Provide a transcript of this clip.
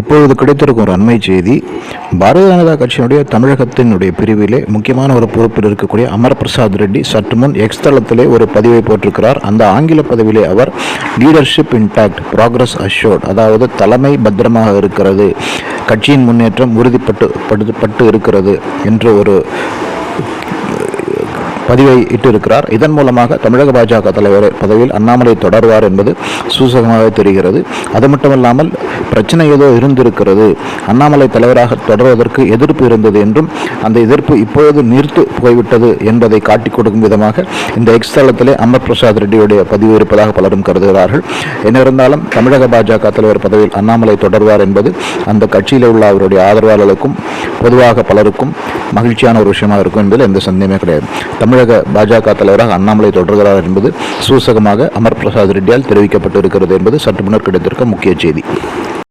இப்பொழுது கிடைத்திருக்கும் ஒரு அண்மை செய்தி பாரதிய ஜனதா கட்சியினுடைய தமிழகத்தினுடைய பிரிவிலே முக்கியமான ஒரு பொறுப்பில் இருக்கக்கூடிய அமர் பிரசாத் ரெட்டி சற்று முன் எக்ஸ் தளத்திலே ஒரு பதிவை போட்டிருக்கிறார். அந்த ஆங்கில பதிவிலே அவர் லீடர்ஷிப் இன்டாக்ட் ப்ராக்ரஸ் அஷோர்ட் அதாவது தலைமை பத்திரமாக இருக்கிறது கட்சியின் முன்னேற்றம் உறுதிப்பட்டு பட்டு பட்டு இருக்கிறது என்று ஒரு பதிவை இட்டிருக்கிறார். இதன் மூலமாக தமிழக பாஜக தலைவர் பதவியில் அண்ணாமலை தொடர்வார் என்பது சூசகமாக தெரிகிறது. அது மட்டுமல்லாமல் பிரச்சனை ஏதோ இருந்திருக்கிறது. அண்ணாமலை தலைவராக தொடர்வதற்கு எதிர்ப்பு இருந்தது என்றும் அந்த எதிர்ப்பு இப்பொழுது நீர்த்து போய்விட்டது என்பதை காட்டிக் கொடுக்கும் விதமாக இந்த எக்ஸ் தளத்திலே அமர் பிரசாத் ரெட்டியுடைய பதிவு இருப்பதாக பலரும் கருதுகிறார்கள். என்ன இருந்தாலும் தமிழக பாஜக தலைவர் பதவியில் அண்ணாமலை தொடர்வார் என்பது அந்த கட்சியில் உள்ள அவருடைய ஆதரவாளர்களுக்கும் பொதுவாக பலருக்கும் மகிழ்ச்சியான ஒரு விஷயமாக இருக்கும் என்பதில் எந்த சந்தேகமே கிடையாது. தமிழக பாஜக தலைவராக அண்ணாமலை தொடர்கிறார் என்பது சூசகமாக அமர் பிரசாத் ரெட்டியால் தெரிவிக்கப்பட்டு இருக்கிறது என்பது சற்று முன்னர் கிடைத்திருக்க முக்கிய செய்தி.